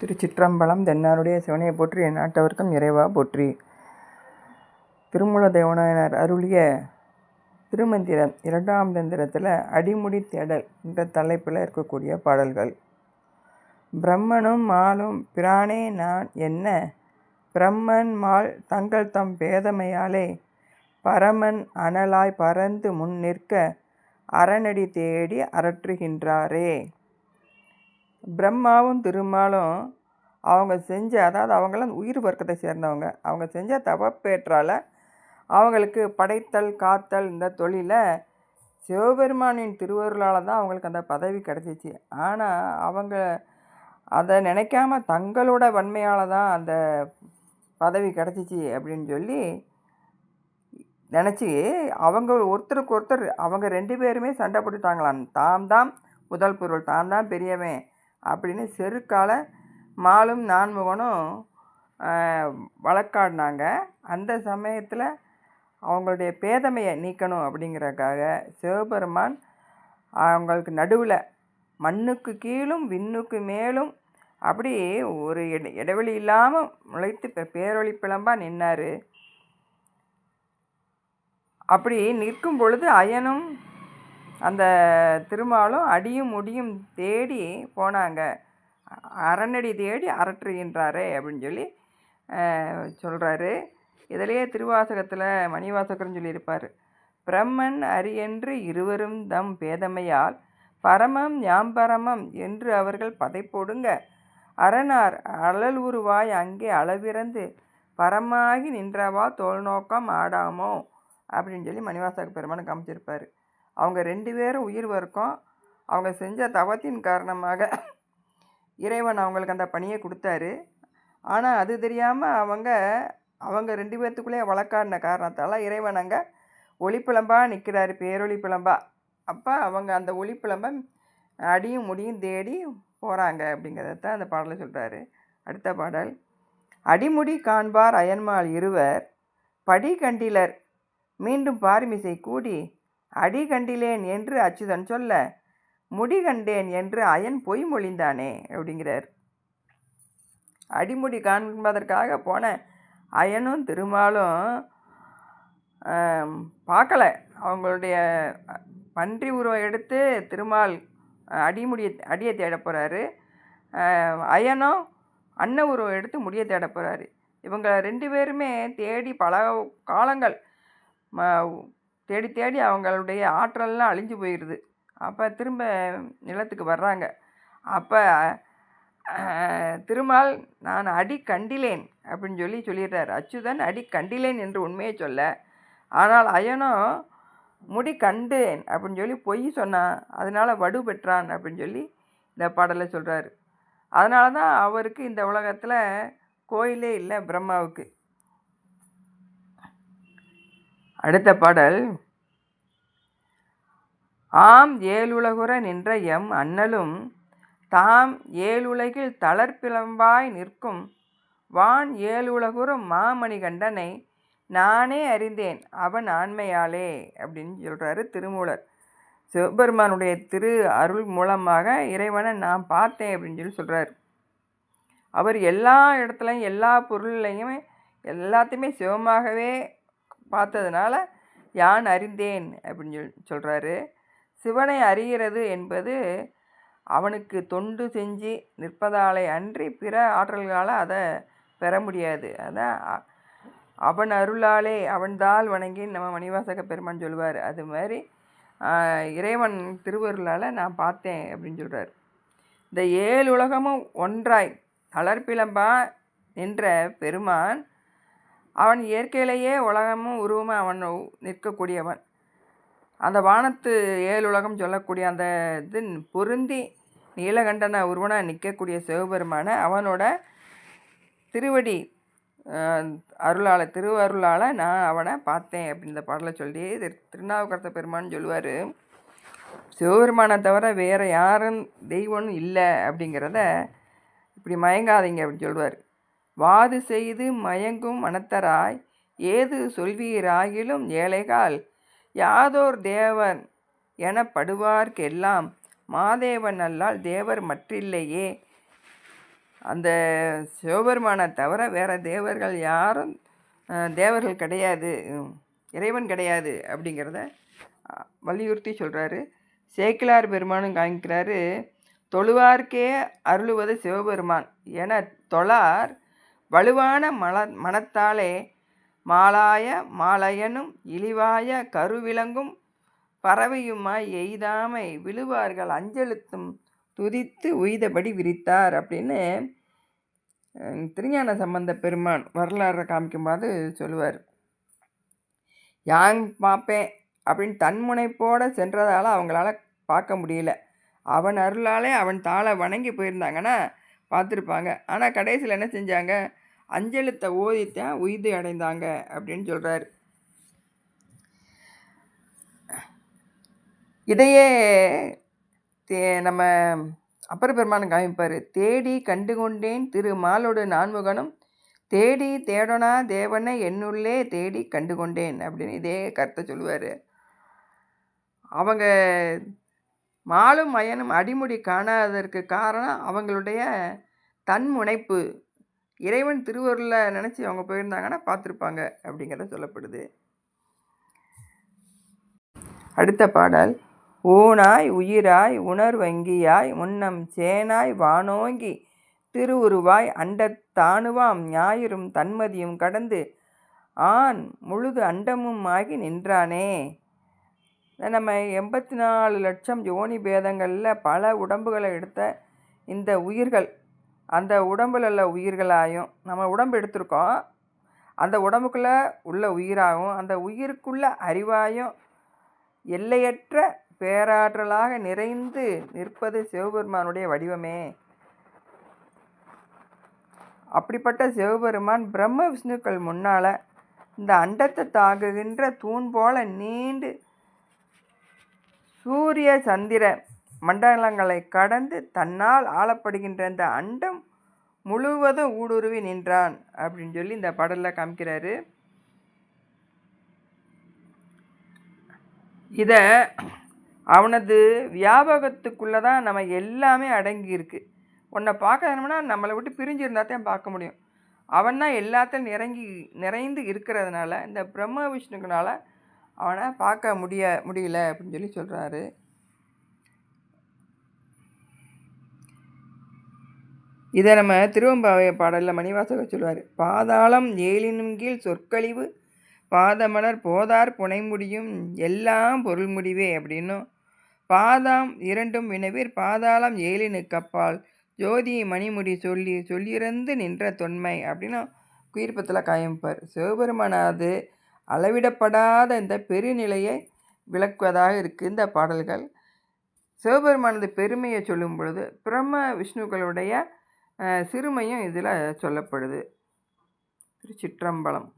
திருச்சிற்றம்பலம் தென்னாருடைய சிவனையை போற்றி எந்நாட்டவர்க்கும் இறைவா போற்றி. திருமூல தேவனாயனர் அருளிய திருமந்திரம் இரண்டாம் தந்திரத்தில் அடிமுடி தேடல் என்ற தலைப்பில் இருக்கக்கூடிய பாடல்கள். பிரம்மனும் மாலும் பிரானே நான் என்ன? பிரம்மன் மால் தங்கள் தம் பேதமையாலே பரமன் அனலாய் பறந்து முன் நிற்க அரணடி தேடி அரற்றுகின்றாரே. பிரம்மாவும் திருமாலும் அவங்க செஞ்ச அதாவது அவங்களாம் உயிர் வர்க்கத்தை சேர்ந்தவங்க. அவங்க செஞ்ச தவப்பேற்றால் அவங்களுக்கு படைத்தல் காத்தல் இந்த தொழிலை சிவபெருமானின் திருவருளால் தான் அவங்களுக்கு அந்த பதவி கிடச்சிச்சு. ஆனால் அவங்க அதை நினைக்காம தங்களோட வன்மையால் தான் அந்த பதவி கிடச்சிச்சு அப்படின்னு சொல்லி நினச்சி அவங்க ஒருத்தருக்கு ஒருத்தர் அவங்க ரெண்டு பேருமே சண்டை போட்டுட்டாங்களாம். தாம் தான் முதல் பொருள் தான் தான் பெரியவன். அப்படின்னு செருக்கால் மாலும் நான்முகனும் வழக்காடினாங்க. அந்த சமயத்தில் அவங்களுடைய பேதமையை நீக்கணும் அப்படிங்கிறக்காக சிவபெருமான் அவங்களுக்கு நடுவில் மண்ணுக்கு கீழும் விண்ணுக்கு மேலும் அப்படி ஒரு இட இடைவெளி இல்லாமல் முளைத்து பேரொளி பிளம்பாக நின்னார். அப்படி நிற்கும் பொழுது அயனும் அந்த திருமாலும் அடியும் முடியும் தேடி போனாங்க. அரணடி தேடி அரற்றுகின்றாரே அப்படின்னு சொல்லி சொல்கிறாரு இதிலேயே திருவாசகத்தில் மணிவாசகர்னு சொல்லியிருப்பார். பிரம்மன் அரியன்று இருவரும் தம் பேதமையால் பரமம் ஞாம்பரமம் என்று அவர்கள் பதைப்போடுங்க அரணார் அழல் உருவாய் அங்கே அளவிறந்து பரமாகி நின்றவா தோல் நோக்கம் ஆடாமோ? அப்படின்னு சொல்லி மணிவாசக பெருமானை காமிச்சிருப்பார். அவங்க ரெண்டு பேரும் உயிர் வரைக்கும் அவங்க செஞ்ச தவத்தின் காரணமாக இறைவன் அவங்களுக்கு அந்த பணியை கொடுத்தாரு. ஆனால் அது தெரியாமல் அவங்க அவங்க ரெண்டு பேர்த்துக்குள்ளேயே வழக்காடின காரணத்தால் இறைவன் அங்கே ஒளிப்பிளம்பாக நிற்கிறாரு பேரொளி பிளம்பா அப்போ அவங்க அந்த ஒளிப்பிளம்பை அடியும் முடியும் தேடி போகிறாங்க அப்படிங்கிறத தான் அந்த பாடலை சொல்கிறாரு அடுத்த பாடல். அடிமுடி காண்பார் அயன்மாள் இருவர் படி கண்டிலர் மீண்டும் பார்மிசை கூடி அடி கண்டிலேன் என்று அச்சுதன் சொல்ல முடி கண்டேன் என்று அயன் பொய் மொழிந்தானே? அப்படிங்கிறார். அடிமுடி காண்பதற்காக போன அயனும் திருமாலும் பார்க்கல. அவங்களுடைய பன்றி உருவம் எடுத்து திருமால் அடிமுடியை அடியை தேட போகிறாரு அயனும் அன்ன உருவம் எடுத்து முடியை தேட போகிறாரு இவங்க ரெண்டு பேருமே தேடி பல காலங்கள் தேடி தேடி அவங்களுடைய ஆற்றல்லாம் அழிஞ்சு போயிடுது அப்போ திரும்ப நிலத்துக்கு வர்றாங்க. அப்போ திருமால் நான் அடி கண்டிலேன் அப்படின்னு சொல்லி சொல்லிடுறார். அச்சுதன் அடி கண்டிலேன் என்று உண்மையை சொல்ல ஆனால் அயனோ முடி கண்டேன் அப்படின்னு சொல்லி பொய் சொன்னான். அதனால் வடு பெற்றான் அப்படின்னு சொல்லி இந்த பாடலை சொல்கிறாரு அதனால தான் அவருக்கு இந்த உலகத்தில் கோயிலே இல்லை பிரம்மாவுக்கு. அடுத்த பாடல். ஆம் ஏழுலகுற நின்ற எம் அண்ணலும் தாம் ஏழுலகில் தளர்பிளம்பாய் நிற்கும் வான் ஏழுலகுறும் மாமணி கண்டனை நானே அறிந்தேன் அவன் ஆண்மையாலே அப்படின்னு சொல்கிறாரு திருமூலர். சிவபெருமானுடைய திரு அருள் மூலமாக இறைவனை நான் பார்த்தேன் அப்படின்னு சொல்லி சொல்கிறார் அவர் எல்லா இடத்துலையும் எல்லா பொருள்லையுமே எல்லாத்தையுமே சிவமாகவே பார்த்ததுனால யான் அறிந்தேன்? அப்படின்னு சொல் சொல்கிறாரு சிவனை அறிகிறது என்பது அவனுக்கு தொண்டு செஞ்சு நிற்பதாலே அன்றி பிற ஆற்றல்களால் அதை பெற முடியாது. அதான் அவன் அருளாலே அவன்தால் வணங்கி நம்ம மணிவாசக பெருமான் சொல்லுவார். அது மாதிரி இறைவன் திருவருளால் நான் பார்த்தேன் அப்படின்னு சொல்கிறார் இந்த ஏழு உலகமும் ஒன்றாய் தளர்ப்பிலம்பா நின்ற பெருமான் அவன் இயற்கையிலேயே உலகமும் உருவமும் அவன் நிற்கக்கூடியவன். அந்த வானத்து ஏழு உலகம் சொல்லக்கூடிய அந்த இது பொருந்தி நீலகண்டன உருவனாக நிற்கக்கூடிய சிவபெருமான அவனோட திருவடி அருளால் திருவருளால் நான் அவனை பார்த்தேன் அப்படின்ற பாடலை சொல்லி திருநாவுக்கரச பெருமான்னு சொல்லுவார். சிவபெருமானை தவிர வேறு யாரும் தெய்வம் இல்லை அப்படிங்கிறத இப்படி மயங்காதீங்க அப்படின்னு சொல்லுவார். வாது செய்து மயங்கும் மனத்தராய் ஏது சொல்வீராகிலும் ஏழைகால் யாதோர் தேவன் எனப்படுவார்க்கெல்லாம் மாதேவன் அல்லால் தேவர் மற்றில்லையே. அந்த சிவபெருமானை தவிர வேறு தேவர்கள் யாரும் தேவர்கள் கிடையாது. இறைவன் கிடையாது அப்படிங்கிறத வலியுறுத்தி சொல்கிறாரு சேக்கிலார் பெருமானும் காமிக்கிறாரு தொழுவார்க்கே அருளுவது சிவபெருமான் என தொழார். வலுவான மல மனத்தாலே மாலாய மாலையனும் இழிவாய கருவிலங்கும் பறவையுமாய் எய்தாமை விழுவார்கள் அஞ்செழுத்தும் துதித்து உய்தபடி விரித்தார் அப்படின்னு திருஞான சம்பந்த பெருமான் வரலாறை காமிக்கும்போது சொல்லுவார். யாங் பார்ப்பேன் அப்படின்னு தன்முனைப்போடு சென்றதால் அவங்களால பார்க்க முடியல. அவன் அருளாலே அவன் தாளை வணங்கி போயிருந்தாங்கன்னா பார்த்துருப்பாங்க. ஆனால் கடைசியில் என்ன செஞ்சாங்க? அஞ்செழுத்தை ஓதித்தான் உய்து அடைந்தாங்க அப்படின்னு சொல்கிறார் இதையே தே நம்ம அப்பர் பெருமான் காமிப்பார். தேடி கண்டு கொண்டேன் திரு மாலோடு நான்முகனும் தேடி தேடனா தேவனை என்னுள்ளே தேடி கண்டு கொண்டேன் அப்படின்னு இதே கருத்தை சொல்லுவார். அவங்க மாலும் மயனும் அடிமுடி காணாததற்கு காரணம் அவங்களுடைய தன்முனைப்பு. இறைவன் திருவருளில் நினச்சி அவங்க போயிருந்தாங்கன்னா பார்த்துருப்பாங்க அப்படிங்கிறத சொல்லப்படுது. அடுத்த பாடல். ஊனாய் உயிராய் உணர்வங்கியாய் முன்னம் சேனாய் வானோங்கி திருவுருவாய் அண்டத்தானுவாம் ஞாயிறும் தன்மதியும் கடந்து ஆண் முழுது அண்டமும் ஆகி நின்றானே. நம்ம எண்பத்தி நாலு லட்சம் யோனி பேதங்களில் பல உடம்புகளை எடுத்த இந்த உயிர்கள் அந்த உடம்புல உள்ள உயிர்களாயும் நம்ம உடம்பு எடுத்திருக்கோம். அந்த உடம்புக்குள்ளே உள்ள உயிராகவும் அந்த உயிருக்குள்ள அறிவாயும் எல்லையற்ற பேராற்றலாக நிறைந்து நிற்பது சிவபெருமானுடைய வடிவமே. அப்படிப்பட்ட சிவபெருமான் பிரம்ம விஷ்ணுக்கள் முன்னால் இந்த அண்டத்தை தாங்குகின்ற தூண் போல நீண்டு சூரிய சந்திர மண்டலங்களை கடந்து தன்னால் ஆளப்படுகின்ற இந்த அண்டம் முழுவதும் ஊடுருவி நின்றான் அப்படின்னு சொல்லி இந்த பாடலில் காமிக்கிறாரு. இதை அவனது வியாபகத்துக்குள்ளே தான் நம்ம எல்லாமே அடங்கி இருக்கு. உன்னை பார்க்கணும்னா நம்மளை விட்டு பிரிஞ்சு இருந்தால் தான் பார்க்க முடியும். அவன் தான் எல்லாத்தையும் நிறங்கி நிறைந்து இருக்கிறதுனால இந்த பிரம்ம விஷ்ணுக்குனால அவனை பார்க்க முடிய முடியல அப்படின்னு சொல்லி சொல்கிறாரு இதை நம்ம திருவம்பாவை பாடலில் மணிவாசகர் சொல்லுவார். பாதாளம் ஏழினும் கீழ் சொற்கழிவு பாதமலர் போதார் புனை முடியும் எல்லாம் பொருள் முடிவே அப்படின்னும் பாதாம் இரண்டும் வினவீர் பாதாளம் ஏழினு கப்பால் ஜோதியை மணிமுடி சொல்லி சொல்லியிருந்து நின்ற தொன்மை அப்படின்னு குயிர்ப்பத்தில் காயம்பார் சிவபெருமானாது அளவிடப்படாத இந்த பெருநிலையை விளக்குவதாக இருக்குது இந்த பாடல்கள். சிவபெருமானது பெருமையை சொல்லும் பொழுது பிரம்ம விஷ்ணுக்களுடைய சிறுமையும் இதில் சொல்லப்படுது. திருச்சிற்றம்பலம்.